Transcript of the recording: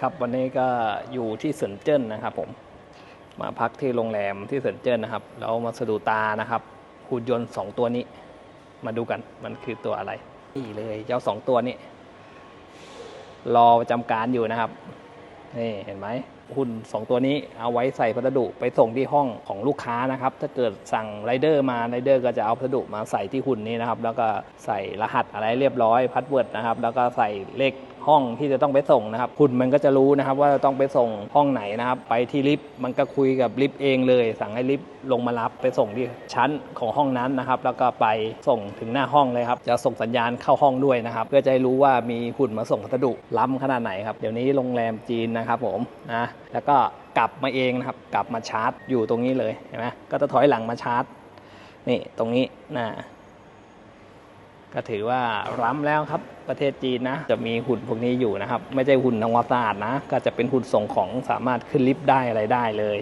ครับวันนี้ก็อยู่ที่เซินเจิ้นนะครับผมมาพักที่โรงแรมที่เซินเจิ้นนะครับแล้วมาสะดุตานะครับหุ่นยนต์สองตัวนี้ มาดูกันมันคือตัวอะไร นี่เลยเจ้าสองตัวนี้ รอประจำการอยู่นะครับนี่เห็นไหมหุ่นสองตัวนี้เอาไว้ใส่พัสดุไปส่งที่ห้องของลูกค้านะครับ ถ้าเกิดสั่งไรเดอร์มาไรเดอร์ก็จะเอาพัสดุมาใส่ที่หุ่นนี้นะครับ แล้วก็ใส่รหัสอะไรเรียบร้อยพาสเวิร์ดนะครับ แล้วก็ใส่เลข ห้องที่จะต้องไปส่งนะครับหุ่นมันก็จะรู้นะครับว่าต้องไปส่งห้องไหนนะครับ ไปที่ลิฟต์มันก็คุยกับลิฟต์เองเลย สั่งให้ลิฟต์ลงมารับไปส่งที่ชั้นของห้องนั้นนะครับ แล้วก็ไปส่งถึงหน้าห้องเลยครับ จะส่งสัญญาณเข้าห้องด้วยนะครับ เพื่อจะให้รู้ว่ามีหุ่นมาส่งพัสดุล้ำขนาดไหนครับ เดี๋ยวนี้โรงแรมจีนนะครับผมนะแล้วก็กลับมาเองนะครับ กลับมาชาร์จอยู่ตรงนี้เลยเห็นไหมก็จะถอยหลังมาชาร์จนี่ตรงนี้นะ ก็ถือว่าล้ำแล้วครับประเทศจีนนะ จะมีหุ่นพวกนี้อยู่นะครับ ไม่ใช่หุ่นทางวามสะอาดนะ ก็จะเป็นหุ่นส่งของสามารถขึ้นลิฟต์ได้อะไรได้เลย